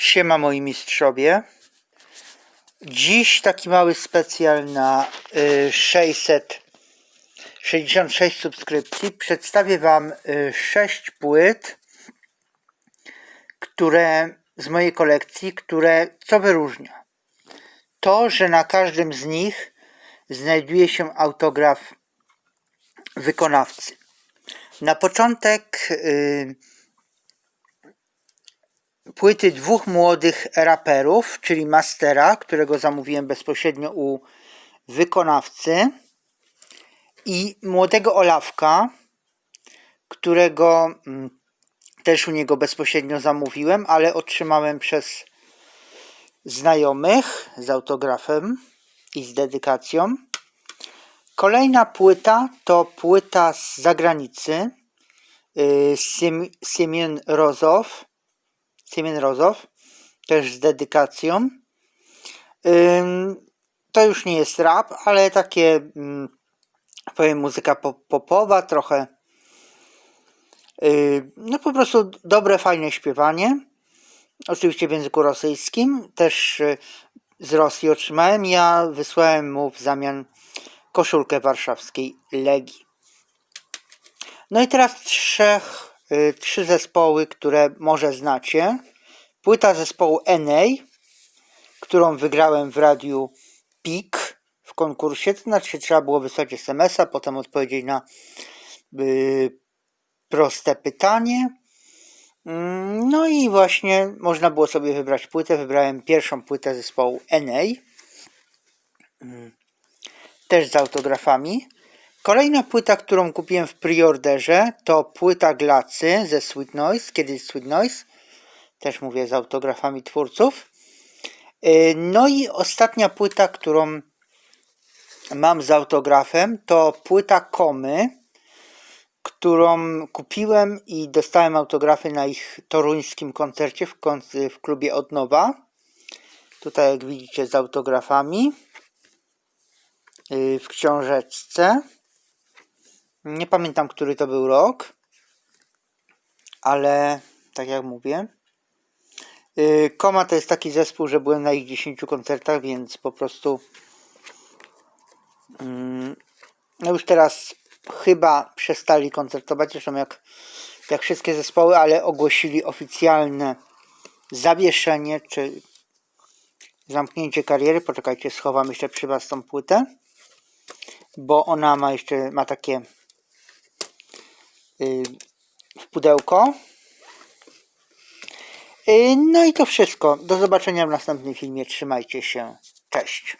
Siema moi mistrzowie. Dziś taki mały specjal na y, 666 subskrypcji. Przedstawię Wam y, 6 płyt, które z mojej kolekcji, które co wyróżnia? To, że na każdym z nich znajduje się autograf wykonawcy. Na początek y, płyty dwóch młodych raperów, czyli Mastera, którego zamówiłem bezpośrednio u wykonawcy i młodego Olawka, którego mm, też u niego bezpośrednio zamówiłem, ale otrzymałem przez znajomych z autografem i z dedykacją. Kolejna płyta to płyta z zagranicy Sim- Simeon Rozow. Simeon Rozow, też z dedykacją. To już nie jest rap, ale takie mm, powiem muzyka pop- popowa, trochę no po prostu dobre, fajne śpiewanie. Oczywiście w języku rosyjskim. Też yy, z Rosji otrzymałem. Ja wysłałem mu w zamian koszulkę warszawskiej Legii. No i teraz trzech, y, trzy zespoły, które może znacie. Płyta zespołu NA, którą wygrałem w radiu PIK w konkursie. To znaczy trzeba było wysłać SMS-a, potem odpowiedzieć na y, proste pytanie. Mm, No i właśnie można było sobie wybrać płytę. Wybrałem pierwszą płytę zespołu NA. Mm, Też z autografami. Kolejna płyta, którą kupiłem w preorderze, to płyta Glacy ze Sweet Noise, kiedyś Sweet Noise, też mówię z autografami twórców. Yy, No i ostatnia płyta, którą mam z autografem, to płyta Komy, którą kupiłem i dostałem autografy na ich toruńskim koncercie w, w klubie Odnowa. Tutaj jak widzicie z autografami yy, w książeczce. Nie pamiętam, który to był rok, ale tak jak mówię. Yy, Koma to jest taki zespół, że byłem na ich 10 koncertach, więc po prostu. mm, No już teraz chyba przestali koncertować, zresztą jak, jak wszystkie zespoły, ale ogłosili oficjalne zawieszenie czy zamknięcie kariery. Poczekajcie, schowam jeszcze przy Was tą płytę, bo ona ma jeszcze ma takie y, w pudełko. Y, No i to wszystko. Do zobaczenia w następnym filmie. Trzymajcie się. Cześć.